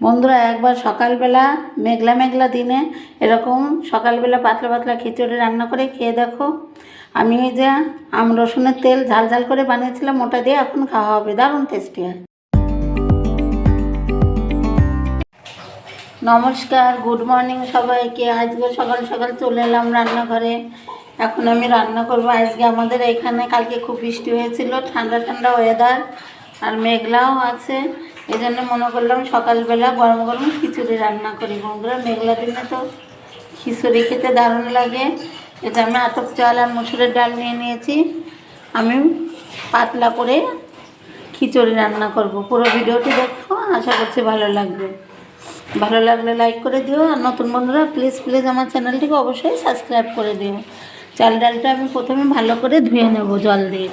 বন্ধুরা, একবার সকালবেলা, মেঘলা মেঘলা দিনে এরকম সকালবেলা পাতলা পাতলা খিচুড়ি রান্না করে খেয়ে দেখো। আমি এই যে আম, রসুনের তেল ঝাল ঝাল করে বানিয়েছিলাম, ওটা দিয়ে এখন খাওয়া হবে, দারুণ টেস্টি হয়। নমস্কার গুড মর্নিং সবাইকে। আজকে সকাল সকাল চলে এলাম রান্নাঘরে। এখন আমি রান্না করব। আজকে আমাদের এখানে কালকে খুব বৃষ্টি হয়েছিল, ঠান্ডা ঠান্ডা ওয়েদার আর মেঘলাও আছে। এই জন্য মনে করলাম সকালবেলা গরম গরম খিচুড়ি রান্না করি। বন্ধুরা, মেঘলা দিনে তো খিচুড়ি খেতে দারুণ লাগে। এটা আমি আতপ চাল আর মুসুরের ডাল নিয়ে নিয়েছি। আমি পাতলা করে খিচুড়ি রান্না করব। পুরো ভিডিওটি দেখো, আশা করছি ভালো লাগবে। ভালো লাগলে লাইক করে দিও। আর নতুন বন্ধুরা প্লিজ প্লিজ আমার চ্যানেলটিকে অবশ্যই সাবস্ক্রাইব করে দিও। চাল ডালটা আমি প্রথমে ভালো করে ধুয়ে নেব জল দিয়ে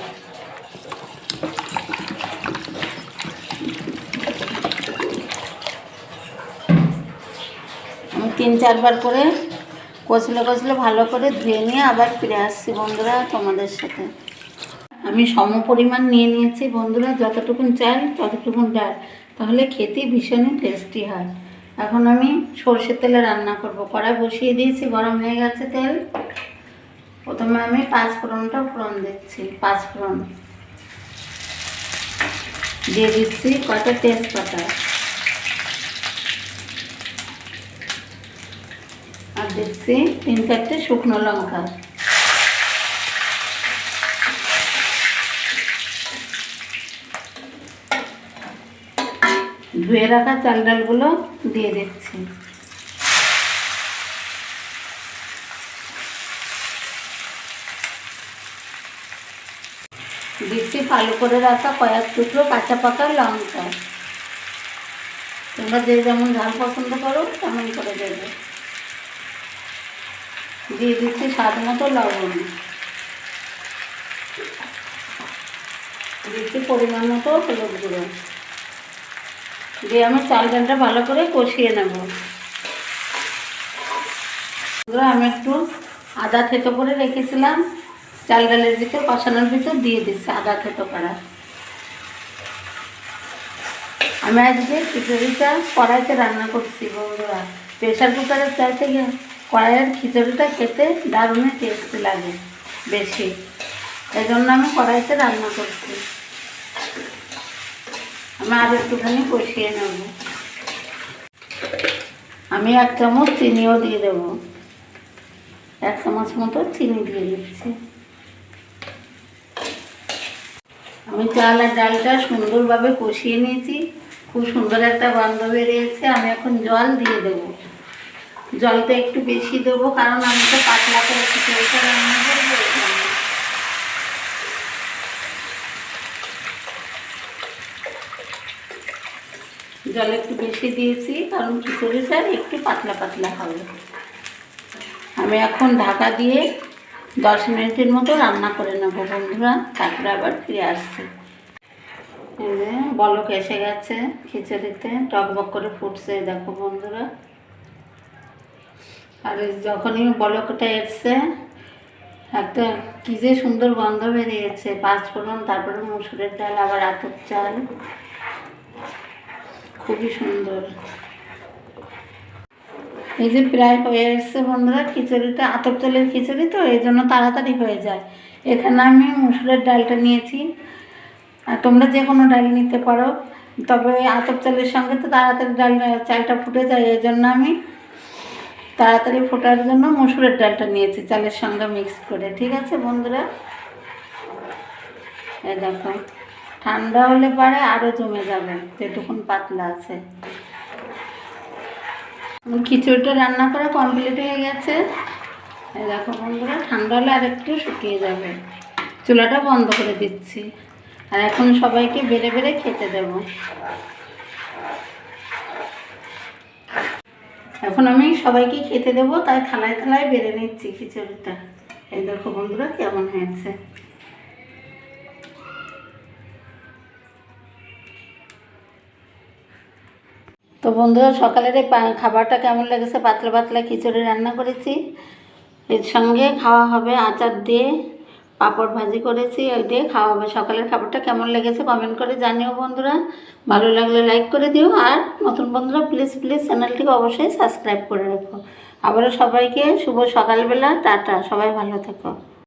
আমি তিন চারবার করে কচলে কচলে ভালো করে ধুয়ে নিয়ে আবার ফিরে আসছি বন্ধুরা তোমাদের সাথে। আমি সম পরিমাণ নিয়ে নিয়েছি বন্ধুরা, যতটুকুন চাল, ততটুকুন ডাল। তাহলে খেতে ভীষণই টেস্টি হয়। এখন আমি সর্ষের তেলে রান্না করব। কড়াই বসিয়ে দিয়েছি, গরম হয়ে গেছে তেল। প্রথমে আমি পাঁচ ফোড়নটা ফোড়ন দিচ্ছি পাঁচ ফোড়ন দিয়ে দিচ্ছি কটা তেজপাতা আর দিচ্ছি তিন চারটে শুকনো লঙ্কা। ধুয়ে রাখা চাল ডালগুলো দিয়ে দিচ্ছি। দিচ্ছি ভালো করে রাখা কয়েক টুকরো কাঁচা পাকা লঙ্কা। তোমরা যে যেমন ঝাল পছন্দ করো, তেমন করে দেবে। দিয়ে দিচ্ছি স্বাদ মতো লবণ। দিচ্ছি পরিমাণ মতো হলুদ গুঁড়ো। দিয়ে আমি চাল ডালটা ভালো করে কষিয়ে নেব। আমি একটু আদা থেতো করে রেখেছিলাম। চাল ডালের ভিতর, কষানোর ভিতর দিয়ে দিচ্ছি আদা থেতো করা। আমি আজকে খিচুড়িটা কড়াইতে রান্না করছি বন্ধুরা। প্রেশার কুকারের চাইতে গিয়ে কড়াইয়ের খিচুড়িটা খেতে দারুণ টেস্টি লাগে বেশি। এই জন্য আমি কড়াইতে রান্না করছি। আমি আর একটুখানি কষিয়ে নেব। আমি এক চামচ চিনিও দিয়ে দেব। এক চামচ মতো চিনি দিয়ে দিচ্ছি। আমি চাল আর ডালটা সুন্দরভাবে কষিয়ে নিয়েছি। খুব সুন্দর একটা গন্ধ বেরিয়েছে। আমি এখন জল দিয়ে দেব। জলটা একটু বেশি দেবো, কারণ আমি তো পাতলা করে করব জল একটু বেশি দিয়েছি, কারণ খিচুড়িটা একটু পাতলা পাতলা হবে। আমি এখন ঢাকা দিয়ে দশ মিনিটের মতো রান্না করে নেব বন্ধুরা, তারপরে আবার ফিরে আসছি। বলক এসে গেছে খিচুড়িতে, টকবক করে ফুটছে, দেখো বন্ধুরা। আর যখনই বলকটা এসছে একটা কী যে সুন্দর গন্ধ বেরিয়েছে, পাঁচ ফোড়ন, তারপরে মুসুরের ডাল, আবার আতপ চাল। খুবই সুন্দর। এই যে প্রায় হয়ে এসছে বন্ধুরা, খিচুড়িটা, আতপ চালের খিচুড়ি তো, এই জন্য তাড়াতাড়ি হয়ে যায়। এখানে আমি মুসুরের ডালটা নিয়েছি। আর তোমরা যে কোনো ডাল নিতে পারো, তবে আতপ চালের সঙ্গে তো তাড়াতাড়ি ডাল, চালটা ফুটে যায়, এই জন্য আমি তাড়াতাড়ি ফোটার জন্য মসুরের ডালটা নিয়েছি, চালের সঙ্গে মিক্স করে, ঠিক আছে বন্ধুরা? দেখো, ঠান্ডা হলে পরে আরও জমে যাবে, যেটুকুন পাতলা আছে। খিচুড়িটা রান্না করা কমপ্লিট হয়ে গেছে। দেখো বন্ধুরা, ঠান্ডা হলে আর একটু শুকিয়ে যাবে। চুলাটা বন্ধ করে দিচ্ছি। আর এখন সবাইকে বেড়ে বেড়ে খেতে দেব। এখন আমি সবাইকে খেতে দেবো, তাই থালায় থালায় বেড়ে নিচ্ছি খিচুড়িটা। এই দেখো বন্ধুরা কেমন হয়েছে। তো বন্ধুরা, সকালের এই খাবারটা কেমন লেগেছে? পাতলা পাতলা খিচুড়ি রান্না করেছি। এর সঙ্গে খাওয়া হবে আচার দিয়ে। পাঁপড় ভাজি করেছি ওই দিয়ে খাওয়া হবে সকালের খাবারটা কেমন লেগেছে কমেন্ট করে জানিও বন্ধুরা। ভালো লাগলে লাইক করে দিও আর নতুন বন্ধুরা প্লিজ প্লিজ চ্যানেলটিকে অবশ্যই সাবস্ক্রাইব করে রাখো। আবারও সবাইকে শুভ সকালবেলা, টাটা, সবাই ভালো থেকো।